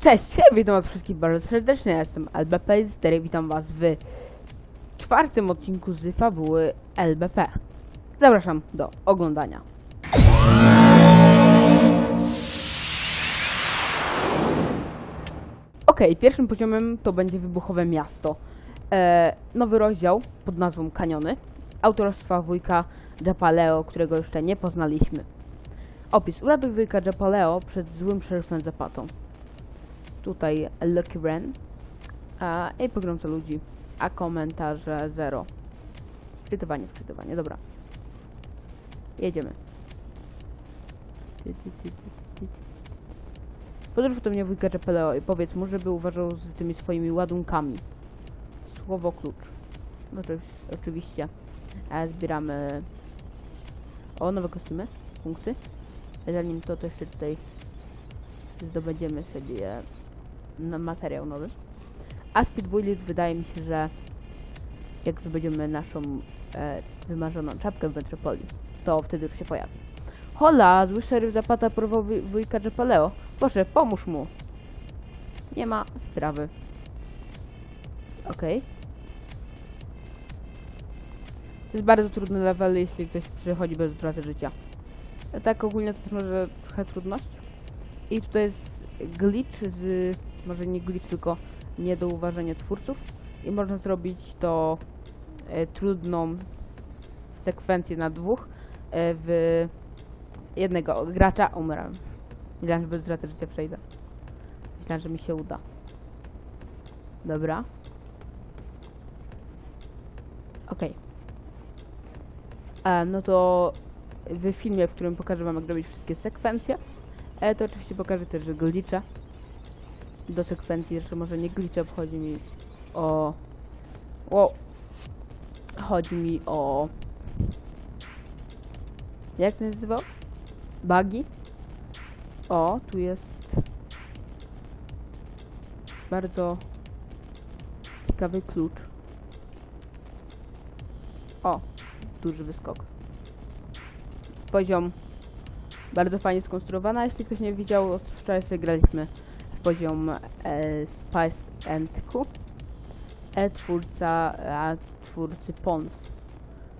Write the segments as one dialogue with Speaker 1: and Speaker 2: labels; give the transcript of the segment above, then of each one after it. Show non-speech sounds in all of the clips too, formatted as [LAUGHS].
Speaker 1: Cześć, hej, witam was wszystkich bardzo serdecznie, ja jestem LBP z Stery, witam was w czwartym odcinku z fabuły LBP. Zapraszam do oglądania. Okej, pierwszym poziomem to będzie wybuchowe miasto. E, nowy rozdział pod nazwą Kaniony, autorstwa wujka Japaleo, którego jeszcze nie poznaliśmy. Opis. Uratuj wujka Japaleo przed złym szeryfem Zapatą tutaj Lucky Ren a, i pogromca ludzi, a komentarze zero. Wczytywanie, wczytywanie, dobra. Jedziemy. Podrób do mnie wujka Japeleo i powiedz mu, żeby uważał z tymi swoimi ładunkami. Słowo klucz. No to już oczywiście e, zbieramy o nowe kostiumy, punkty. Zanim to, to jeszcze tutaj zdobędziemy sobie materiał nowy. A Speedbuilit wydaje mi się, że jak zdobędziemy naszą e, wymarzoną czapkę w Metropolii, to wtedy już się pojawi. Hola, zły szeryf Zapata porwał wuj- wujka Japaleo. Proszę, pomóż mu. Nie ma sprawy. Okej. To jest bardzo trudny level, jeśli ktoś przychodzi bez utraty życia. A tak ogólnie to też może trochę trudność. I tutaj jest glitch z, może nie glitch, tylko niedouważenie twórców. I można zrobić to e, trudną sekwencję na dwóch e, w jednego gracza umrę. Myślałem, że bez utraty życia przejdę. Myślałem, że mi się uda. Dobra. Okej. E, No to w filmie, w którym pokażę wam jak robić wszystkie sekwencje, e, to oczywiście pokażę też, glitcha do sekwencji, jeszcze może nie glitcha, chodzi mi o... Wow. Chodzi mi o... Jak to nazywał? Bugi? O, tu jest bardzo ciekawy klucz. O, duży wyskok. Poziom bardzo fajnie skonstruowana. Jeśli ktoś nie widział, wczoraj sobie graliśmy poziom e, Spice Q. E, twórca, a twórcy Pons,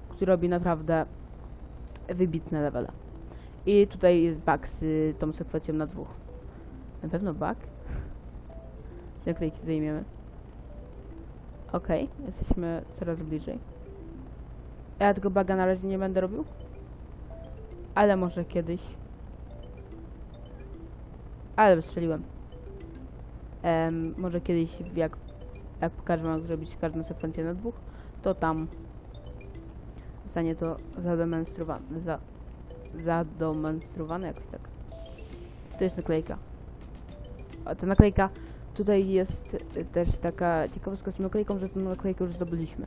Speaker 1: który robi naprawdę wybitne levele. I tutaj jest bug z tą sekwencją na dwóch. Na pewno bug. [LAUGHS] Z naklejki zajmiemy. Okej, jesteśmy coraz bliżej. Ja tego baga na razie nie będę robił. Ale może kiedyś. Ale wystrzeliłem. Em, może kiedyś, jak, jak pokażę jak zrobić każdą sekwencję na dwóch, to tam zostanie to zademonstrowane. Za, zadomonstrowane jakoś tak. To jest naklejka. A ta naklejka tutaj jest y, też taka ciekawostka z tą naklejką, że tę naklejkę już zdobyliśmy.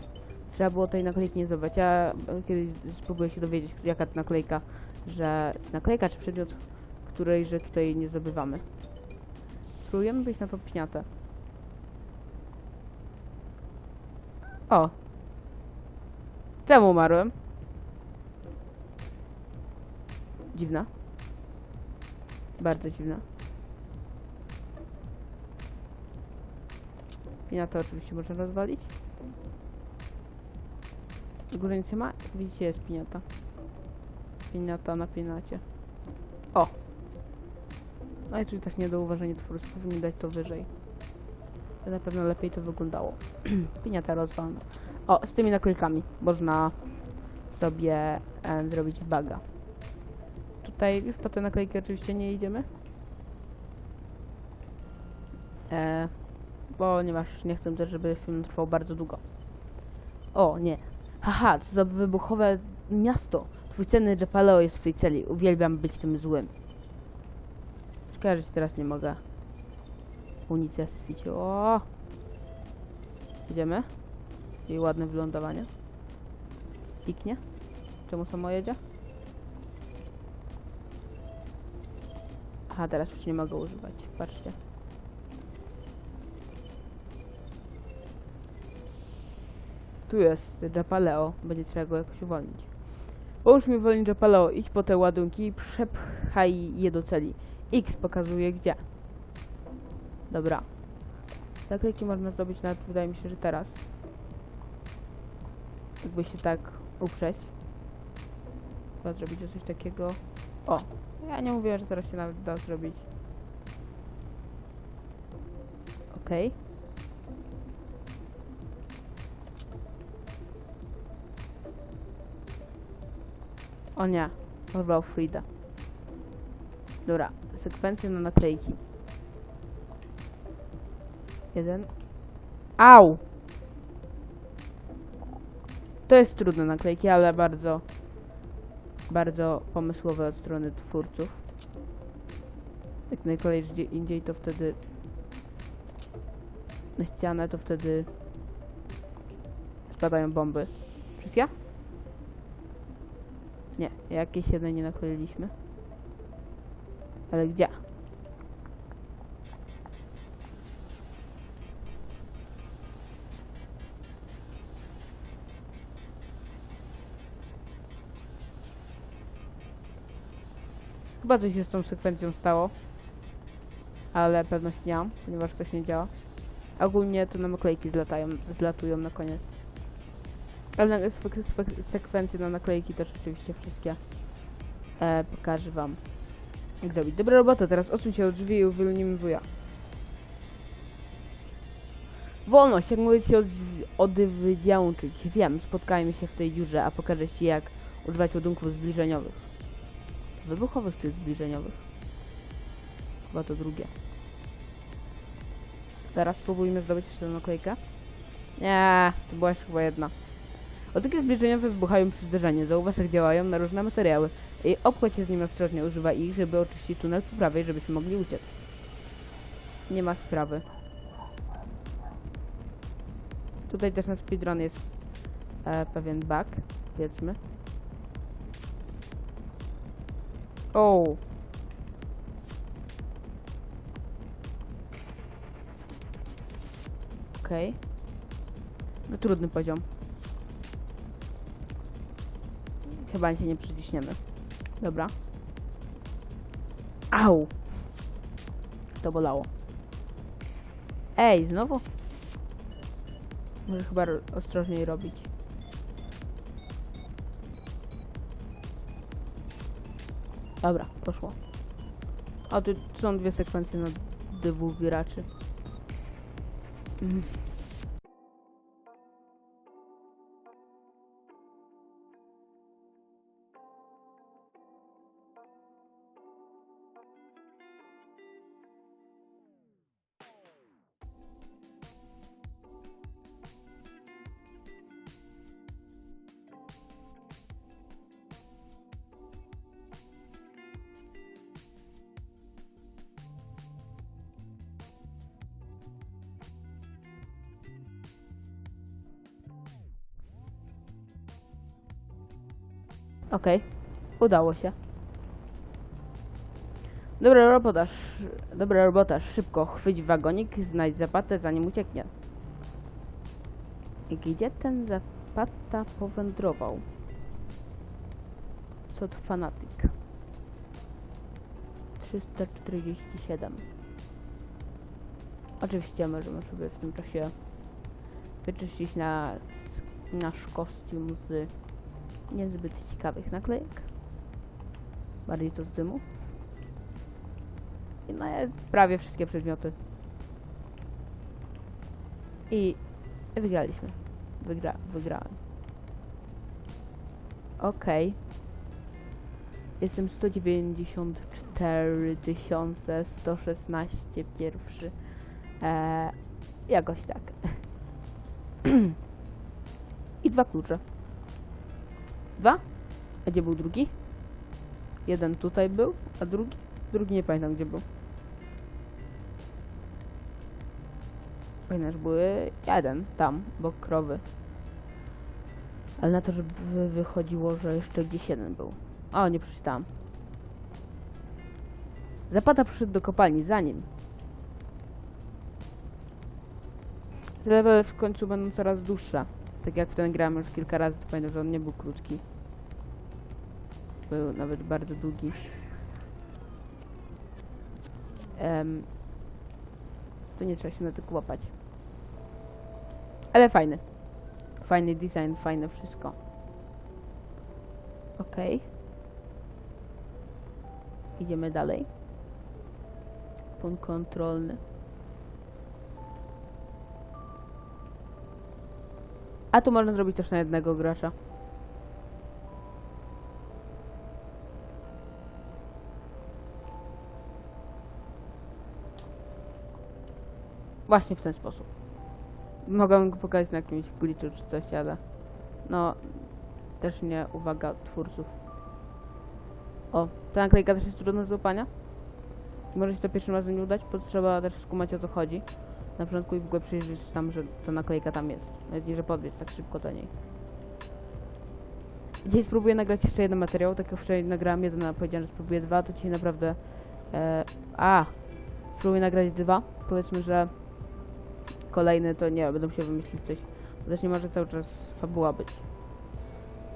Speaker 1: Trzeba było tej naklejki nie zdobywać. Ja e, kiedyś spróbuję się dowiedzieć, jaka to naklejka, że naklejka czy przedmiot, której, że tutaj nie zdobywamy. Spróbujemy wyjść na tą pniatę. O! Czemu umarłem? Dziwna. Bardzo dziwna. Piniatę oczywiście można rozwalić. W górze nic nie ma? Widzicie, jest piniata. Piniata na pinacie. O! No i tu też niedouważenie twórców, powinni dać to wyżej. Na pewno lepiej to wyglądało. [CLEARS THROAT] Piniata rozwalona. O, z tymi naklejkami można sobie zrobić baga. Tutaj już po te naklejki oczywiście nie idziemy. E, ponieważ nie chcę też, żeby film trwał bardzo długo. O, nie. Haha, co za wybuchowe miasto. Twój cenny Japaleo jest w tej celi. Uwielbiam być tym złym. Że teraz nie mogę unicestwić. O! Idziemy. I ładne wylądowanie. Piknie. Czemu samo jedzie? Aha, teraz już nie mogę używać. Patrzcie. Tu jest Japaleo. Będzie trzeba go jakoś uwolnić. Połóż mi wolniej Japaleo. Idź po te ładunki i przepchaj je do celi. X pokazuje gdzie. Dobra. Naklejki można zdobyć nawet, wydaje mi się, że teraz. Jakby się tak uprzeć. Chyba zrobić coś takiego. O! Ja nie mówię, że teraz się nawet da zrobić. Okej. O nie, wybrał Frida. Dobra, sekwencje na naklejki. Jeden. Au! To jest trudne naklejki, ale bardzo, bardzo pomysłowe od strony twórców. Jak najkolej gdzie indziej, to wtedy na ścianę, to wtedy spadają bomby. Wszystkie? Nie, jakieś jednej nie nakleiliśmy. Ale gdzie? Chyba coś się z tą sekwencją stało. Ale pewność nie mam, ponieważ coś nie działa. Ogólnie to nam naklejki zlatają, zlatują na koniec. Ale sekwencje na naklejki też oczywiście wszystkie e, pokażę wam jak zrobić. Dobra robota, teraz odsuń się od drzwi i uwolnimy wuja. Wolność, jak mogę się odw- odwdzięczyć. Wiem, spotkajmy się w tej dziurze, a pokażę ci jak używać ładunków zbliżeniowych. Wybuchowych czy zbliżeniowych? Chyba to drugie. Zaraz spróbujmy zdobyć jeszcze jedną naklejkę. Nie, to była chyba jedna. Ładunki zbliżeniowe wybuchają przy zderzeniu. Zauważ jak działają na różne materiały. I obchodź się z nimi ostrożnie. Używa ich, żeby oczyścić tunel po prawej, żebyśmy mogli uciec. Nie ma sprawy. Tutaj też na speedrun jest e, pewien bug, powiedzmy. O. Okej. No trudny poziom. Chyba się nie przyciśniemy. Dobra. Au! To bolało. Ej, znowu? Muszę chyba ro- ostrożniej robić. Dobra, poszło. O, tu są dwie sekwencje na dwóch graczy. Mhm. Okej, udało się. Dobra robota, dobra robota, szybko chwyć wagonik, znajdź zapatę zanim ucieknie. Gdzie ten zapata powędrował? Co to fanatyk? 347. Oczywiście możemy sobie w tym czasie wyczyścić na, nasz kostium z niezbyt ciekawych naklejek. Bardziej to z dymu. I no, prawie wszystkie przedmioty. I wygraliśmy. Wygra wygrałem. Okej. Jestem 194 116 pierwszy. Eee, jakoś tak. [CLEARS THROAT] I dwa klucze. Dwa? A gdzie był drugi? Jeden tutaj był, a drugi? Drugi nie pamiętam gdzie był. Pamiętasz, były jeden tam, bo krowy. Ale na to, żeby wychodziło, że jeszcze gdzieś jeden był. O, nie przeczytałam. Zapata przyszedł do kopalni za nim. Levele w końcu będą coraz dłuższe. Tak jak w ten grałem już kilka razy, to pamiętam, że on nie był krótki. Był nawet bardzo długi. To nie trzeba się na tylko łapać. Ale fajny. Fajny design, fajne wszystko. Okej. Idziemy dalej. Punkt kontrolny. A tu można zrobić też na jednego gracza. Właśnie w ten sposób. Mogę go pokazać na jakimś glitchu czy coś, ale no też nie uwaga twórców. O, ta naklejka też jest trudna do złapania. Może się to pierwszym razem nie udać, bo trzeba też skumać o co chodzi. Na początku i w ogóle przyjrzeć tam, że ta naklejka tam jest. Nawet że podbiec tak szybko do niej. Dzisiaj spróbuję nagrać jeszcze jeden materiał, tak jak wczoraj nagrałam jeden, a powiedziałem, że spróbuję dwa, to dzisiaj naprawdę... E, a! Spróbuję nagrać dwa. Powiedzmy, że kolejny to nie, będę musiał wymyślić coś. Bo też nie może cały czas fabuła być.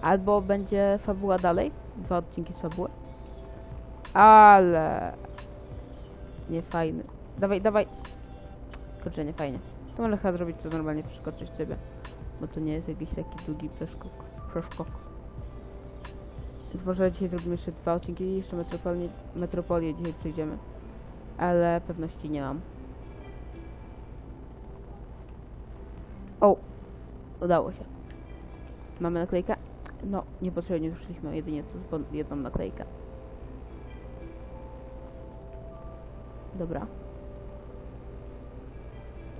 Speaker 1: Albo będzie fabuła dalej, dwa odcinki z fabuły. Ale... Nie fajny. Dawaj, dawaj. Fajnie. To może chyba zrobić to normalnie, przeskoczyć sobie. Bo to nie jest jakiś taki długi przeskok. Przeskok. Więc dzisiaj zrobimy jeszcze dwa odcinki jeszcze metropolię, metropolię dzisiaj przejdziemy. Ale pewności nie mam. O! Udało się. Mamy naklejkę? No, niepotrzebnie wyszliśmy jedynie tu jedną naklejkę. Dobra.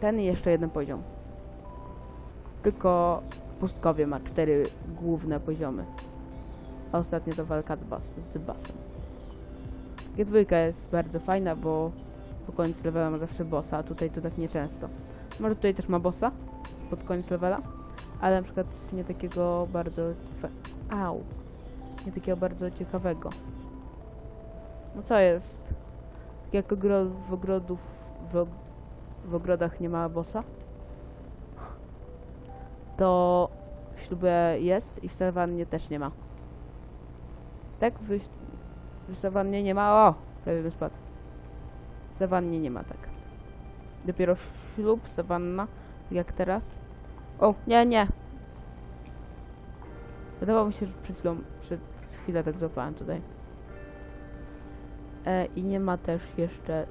Speaker 1: Ten i jeszcze jeden poziom. Tylko Pustkowie ma cztery główne poziomy. A ostatnio to walka z, bas z basem. G2 jest bardzo fajna, bo po końcu levela ma zawsze bossa, a tutaj to tak nieczęsto. Może tutaj też ma bossa pod koniec levela, ale na przykład nie takiego bardzo... Au! Nie takiego bardzo ciekawego. No co jest? Jak ogro w ogrodów... W, w ogrodach nie ma bossa, to w ślubie jest i w sawannie też nie ma. Tak? W, w nie ma... O! Prawie bym spadł. W sawannie nie ma, tak. Dopiero ślub, sawanna, jak teraz. O, nie, nie. Wydawało mi się, że przed chwilą, przed chwilę tak złapałem tutaj. E, I nie ma też jeszcze...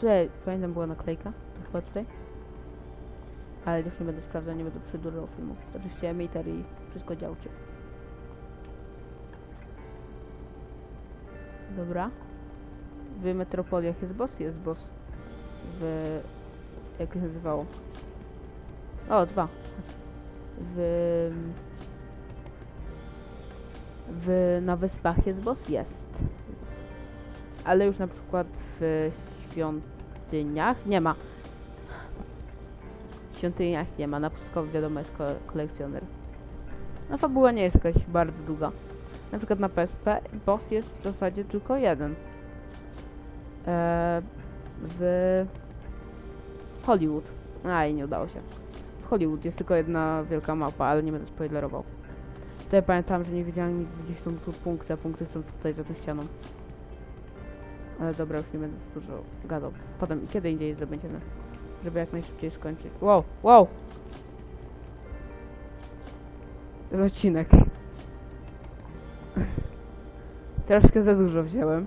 Speaker 1: Tutaj, pamiętam, była naklejka. To chyba tutaj. Ale już nie będę sprawdzał, nie będę przedłużał filmu. Oczywiście meter i wszystko działczy. Dobra. W Metropoliach jest boss? Jest boss. W... Jak się nazywało? O, dwa. W... W... Na wyspach jest boss? Jest. Ale już na przykład w świątyniach nie ma. W świątyniach nie ma. Na Pustkowie wiadomo jest ko kolekcjoner. No fabuła nie jest jakaś bardzo długa. Na przykład na PSP boss jest w zasadzie tylko jeden. Eee, w Hollywood. A i nie udało się. W Hollywood jest tylko jedna wielka mapa, ale nie będę spoilerował. Tutaj pamiętam, że nie wiedziałem nigdy, gdzie są tu punkty, a punkty są tutaj za tą ścianą. Ale dobra, już nie będę za dużo gadał. Potem, kiedy indziej zdobędziemy. Żeby jak najszybciej skończyć. Wow, wow! Odcinek. [LAUGHS] Troszkę za dużo wziąłem.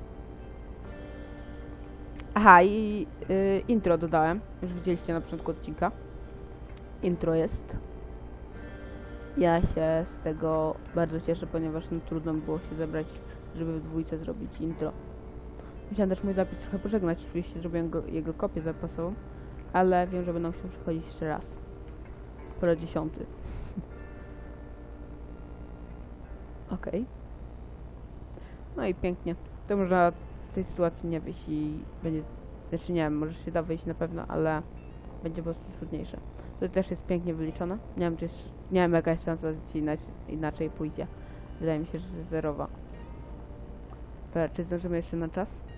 Speaker 1: Aha, i y, intro dodałem. Już widzieliście na początku odcinka. Intro jest. Ja się z tego bardzo cieszę, ponieważ no, trudno było się zebrać, żeby w dwójce zrobić intro. Musiałem też mój zapis trochę pożegnać, oczywiście zrobiłem go, jego kopię zapasową, ale wiem, że będą się przychodzić jeszcze raz. Po raz dziesiąty. [LAUGHS] Okej. No i pięknie. To można z tej sytuacji nie wyjść i będzie... Znaczy nie wiem, może się da wyjść na pewno, ale będzie po prostu trudniejsze. To też jest pięknie wyliczone. Nie wiem, czy jest, nie wiem jaka jest szansa, że ci inaczej, pójdzie. Wydaje mi się, że zerowa. Dobra, czy zdążymy jeszcze na czas?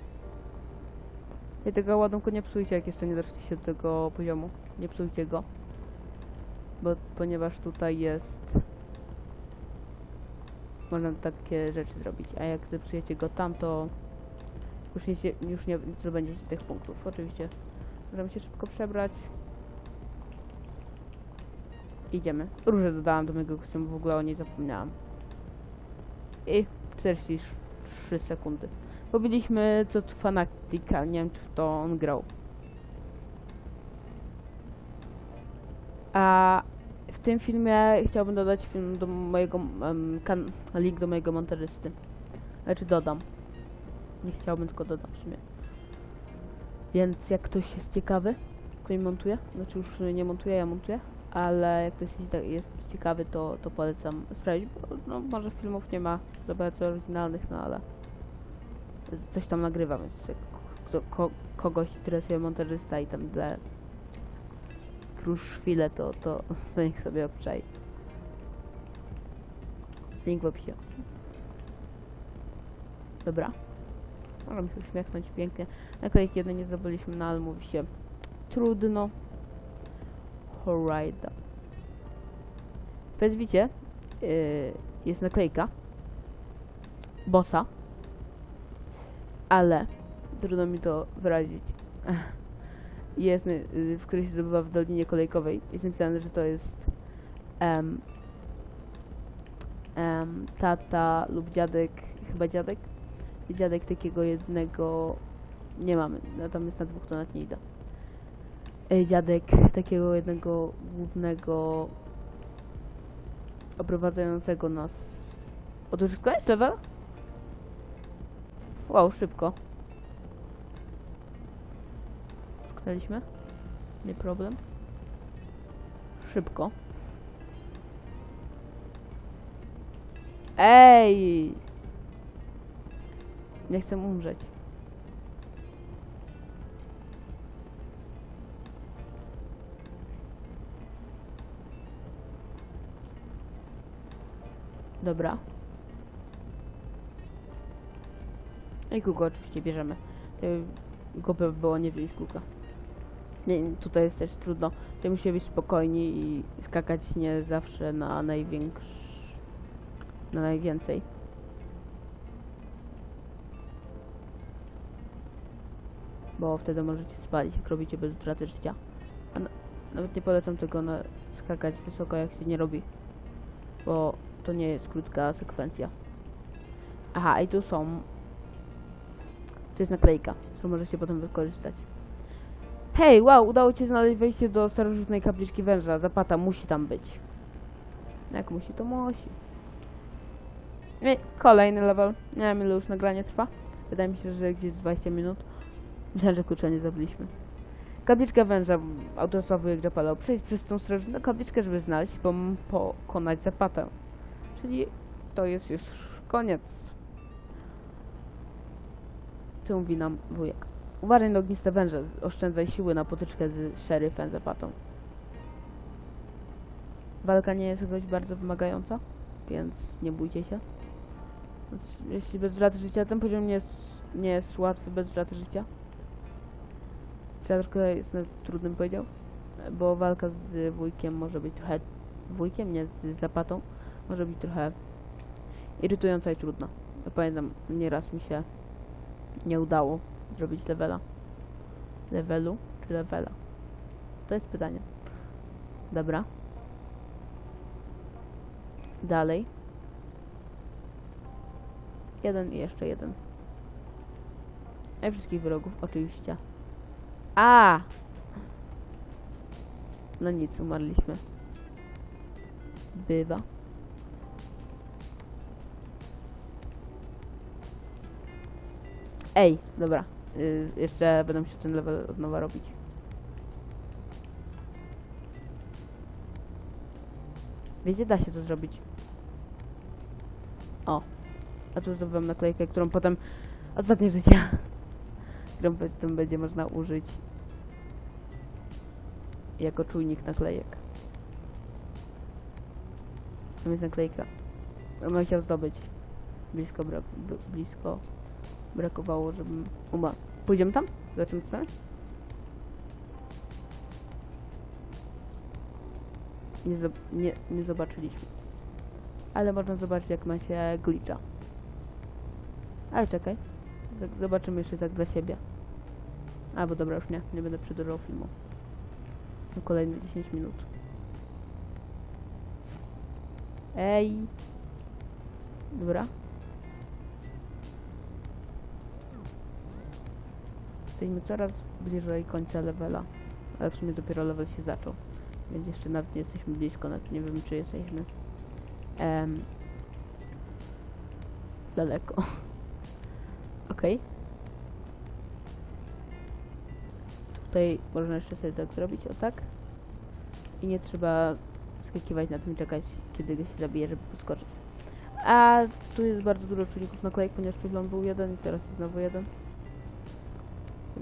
Speaker 1: I tego ładunku nie psujcie, jak jeszcze nie doszliście do tego poziomu. Nie psujcie go. Bo, ponieważ tutaj jest... Można takie rzeczy zrobić, a jak zepsujecie go tam, to już nie, już nie zdobędziecie tych punktów. Oczywiście Możemy się szybko przebrać. Idziemy. Róże dodałam do mojego kostiumu, w ogóle o niej zapomniałam. I 43 sekundy. Pobiliśmy co Fanatica, nie wiem czy w to on grał. A w tym filmie chciałbym dodać film do mojego kan- link do mojego montażysty. Znaczy dodam. Nie chciałbym, tylko dodam w sumie. Więc jak ktoś jest ciekawy, kto mi montuje, znaczy już nie montuję, ja montuję, ale jak ktoś jest ciekawy, to, to polecam sprawdzić, bo no, może filmów nie ma za bardzo oryginalnych, no ale coś tam nagrywam, więc kto, ko, kogoś interesuje montażysta i tam dla kruszwile, to, to, to niech sobie obczai. Link w opisie. Dobra. Możemy się uśmiechnąć pięknie. Naklejki jednej nie zdobyliśmy, no ale mówi się trudno. Horajda. Więc widzicie, yy, jest naklejka bossa, ale trudno mi to wyrazić. [LAUGHS] Jest, yy, w której się zdobywa w Dolinie Kolejkowej. Jest napisane, że to jest em, em, tata lub dziadek, chyba dziadek, dziadek takiego jednego nie mamy, tam jest na dwóch, to nawet nie idę. Ej, dziadek takiego jednego głównego oprowadzającego nas. O, to już jest level? Wow, szybko. Skutaliśmy? Nie problem. Szybko. Ej! Nie chcę umrzeć. Dobra. I kuka oczywiście bierzemy. Głupio by było nie wziąć kuka. Nie, tutaj jest też trudno. To musi być spokojni i skakać nie zawsze na największy... na najwięcej. Bo wtedy możecie spalić, jak robicie bez utraty życia. A na, nawet nie polecam tego na skakać wysoko, jak się nie robi. Bo to nie jest krótka sekwencja. Aha, i tu są. To jest naklejka, którą możecie potem wykorzystać. Hej, wow, udało ci się znaleźć wejście do starożytnej kapliczki węża. Zapata musi tam być. Jak musi, to musi. I kolejny level. Nie wiem, ile już nagranie trwa. Wydaje mi się, że gdzieś z 20 minut. Myślałem, że kurczę nie zabiliśmy. Kapliczka węża, autorstwa wujek Japalo. Przejść przez tą starożytną kapliczkę, żeby znaleźć i pokonać zapatę. Czyli to jest już koniec. Co mówi nam wujek? Uważaj na ogniste węże, oszczędzaj siły na potyczkę z szeryfem zapatą. Walka nie jest jakoś bardzo wymagająca, więc nie bójcie się. Więc Jeśli bez utraty życia, ten poziom nie jest, nie jest łatwy bez utraty życia. Trzeba trochę jest trudnym powiedział, bo walka z wujkiem może być trochę wujkiem, nie z zapatą, może być trochę irytująca i trudna. Pamiętam, nieraz mi się nie udało zrobić levela. Levelu czy levela? To jest pytanie. Dobra. Dalej. Jeden i jeszcze jeden. I wszystkich wrogów, oczywiście. A! No nic, umarliśmy. Bywa. Ej, dobra. Y, jeszcze będę musiał ten level od nowa robić. Wiecie, da się to zrobić. O. A tu zdobyłem naklejkę, którą potem... Ostatnie życie. [LAUGHS] którą potem będzie można użyć jako czujnik naklejek. Tam jest naklejka. Bym chciał zdobyć. Blisko, blisko brakowało, żebym umarł. Pójdziemy tam? Zobaczymy co tam jest? Nie, nie, nie zobaczyliśmy. Ale można zobaczyć jak ma się glitcha. Ale czekaj. Zobaczymy jeszcze tak dla siebie. A, bo dobra, już nie. Nie będę przedłużał filmu. Na kolejne 10 minut. Ej! Dobra. Jesteśmy coraz bliżej końca levela. Ale w sumie dopiero level się zaczął. Więc jeszcze nawet nie jesteśmy blisko, nawet nie wiem czy jesteśmy em, daleko. [LAUGHS] Okej. Tutaj można jeszcze sobie tak zrobić, o tak. I nie trzeba skakiwać na tym i czekać, kiedy go się zabije, żeby poskoczyć. A tu jest bardzo dużo czujników naklejek, ponieważ przed był jeden i teraz jest znowu jeden.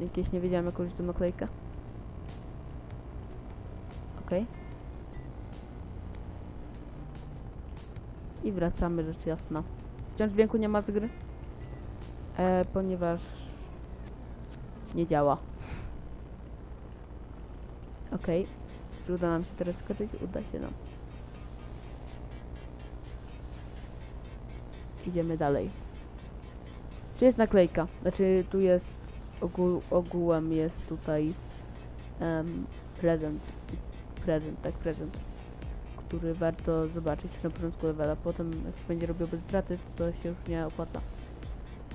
Speaker 1: Jakieś nie wiedziałem jak użyć tą naklejkę. Okej. I wracamy, rzecz jasna. Wciąż dźwięku nie ma z gry, e, ponieważ nie działa. Okej. Czy uda nam się teraz skoczyć? Uda się nam. Idziemy dalej. Tu jest naklejka. Znaczy, tu jest ogół, ogółem jest tutaj em, prezent. Prezent, tak, prezent. Który warto zobaczyć na początku levela. Potem, jak się będzie robił bez straty, to się już nie opłaca.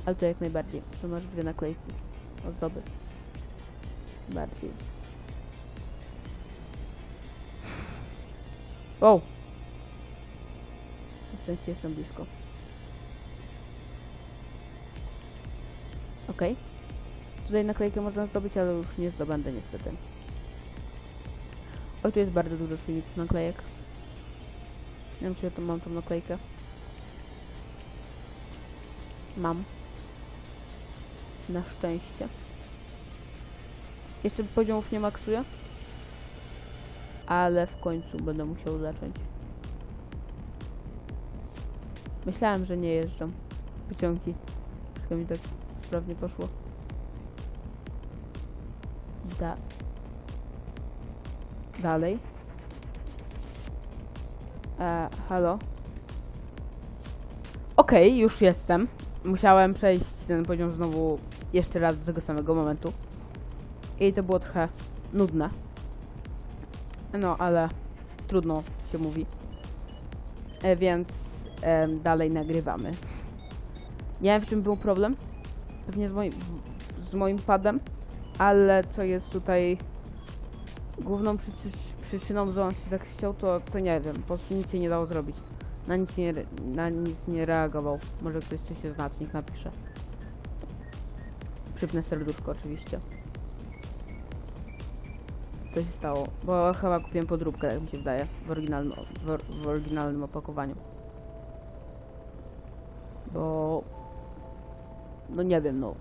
Speaker 1: Ale to jak najbardziej. Tu masz dwie naklejki. Ozdoby. Bardziej. O! Na szczęście jestem blisko. Okej. Tutaj naklejkę można zdobyć, ale już nie zdobędę niestety. O, tu jest bardzo dużo czujników naklejek. Nie wiem, czy ja tu mam tą naklejkę. Mam. Na szczęście. Jeszcze poziomów nie maksuję. Ale w końcu będę musiał zacząć. Myślałem, że nie jeżdżą pociągi. Wszystko mi tak sprawnie poszło. Da. Dalej. E, halo? Okej, już jestem. Musiałem przejść ten poziom znowu jeszcze raz do tego samego momentu. I to było trochę nudne. No, ale trudno się mówi. E, więc em, dalej nagrywamy. Nie wiem w czym był problem. Pewnie z moim, z moim padem. Ale co jest tutaj główną przyczy- przyczyną, że on się tak chciał, to, to nie wiem. Po prostu nic się nie dało zrobić. Na nic nie, na nic nie reagował. Może ktoś coś się znacznik napisze. Przypnę serduszko oczywiście. Co się stało? Bo chyba kupiłem podróbkę, tak mi się wydaje. W oryginalnym, w, w oryginalnym opakowaniu. Bo... No nie wiem, no.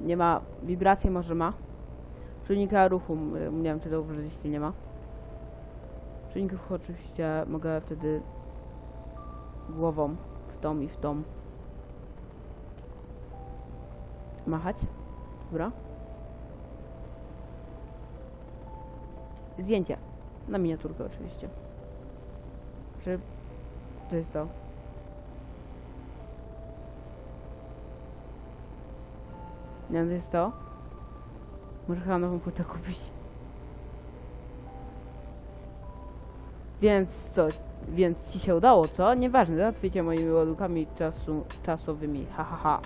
Speaker 1: Nie ma... Wibracji może ma. Czujnika ruchu, nie wiem czy zauważyliście, nie ma. Czujnik ruchu oczywiście mogę wtedy głową w tą i w tą machać. Dobra. Zdjęcie. Na miniaturkę oczywiście. Czy... To jest to. Nie, to jest to. Może chyba nową płytę kupić. Więc co? Więc ci się udało, co? Nieważne, załatwicie moimi ładukami czasu, czasowymi. Ha, ha, ha.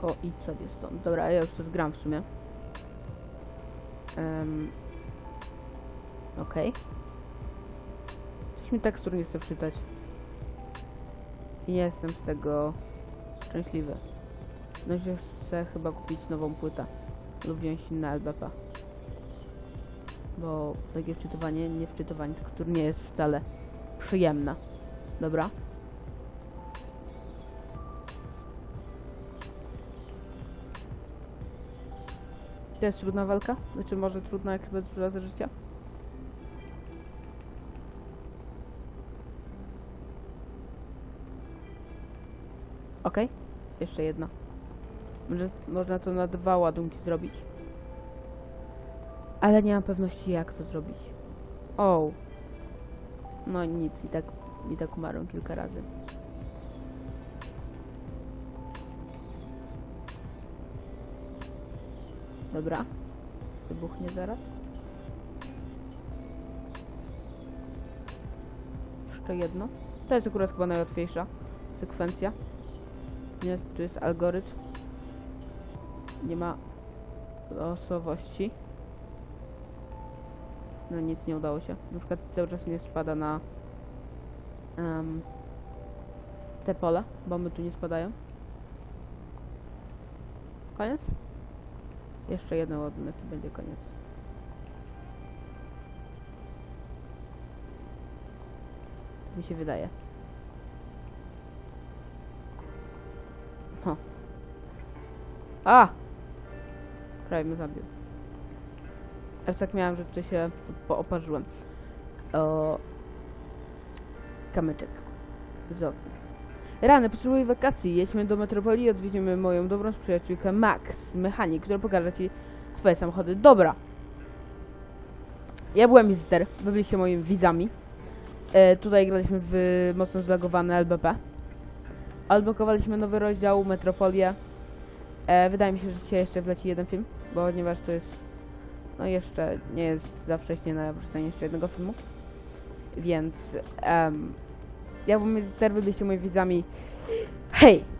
Speaker 1: To idź sobie stąd. Dobra, ja już to zgram w sumie. Um, Okej. Okay. Coś mi tekstur nie chce czytać. I nie jestem z tego szczęśliwy. No się chcę chyba kupić nową płytę. Lub wziąć inne LBP. Bo takie wczytywanie, nie wczytywanie tekstur nie jest wcale przyjemne. Dobra. To jest trudna walka? Znaczy może trudna jak bez razy życia? Okej, jeszcze jedna. Może można to na dwa ładunki zrobić. Ale nie mam pewności jak to zrobić. O. No nic, i tak, i tak umarłem kilka razy. Dobra. Wybuchnie zaraz. Jeszcze jedno. To jest akurat chyba najłatwiejsza sekwencja. Nie, tu jest algorytm. Nie ma losowości. No nic nie udało się. Na przykład cały czas nie spada na em, te pole. Bomby tu nie spadają. Koniec? Jeszcze jeden ładunek i będzie koniec. Mi się wydaje. Ho. A! Prawie mnie zabił. Aż tak miałem, że tutaj się pooparzyłem. O... Kamyczek. Z. Rany, potrzebuję wakacji. Jedźmy do metropolii i odwiedzimy moją dobrą przyjaciółkę Max, mechanik, która pokaże ci swoje samochody. Dobra. Ja byłem Mister, wy byliście moimi widzami. E, tutaj graliśmy w mocno zlagowane LBP. Odblokowaliśmy nowy rozdział, Metropolię. E, wydaje mi się, że dzisiaj jeszcze wleci jeden film, ponieważ to jest... No jeszcze nie jest za wcześnie na wrzucenie jeszcze jednego filmu. Więc... em, ja byłem Mister, wy byliście moimi widzami. Hej!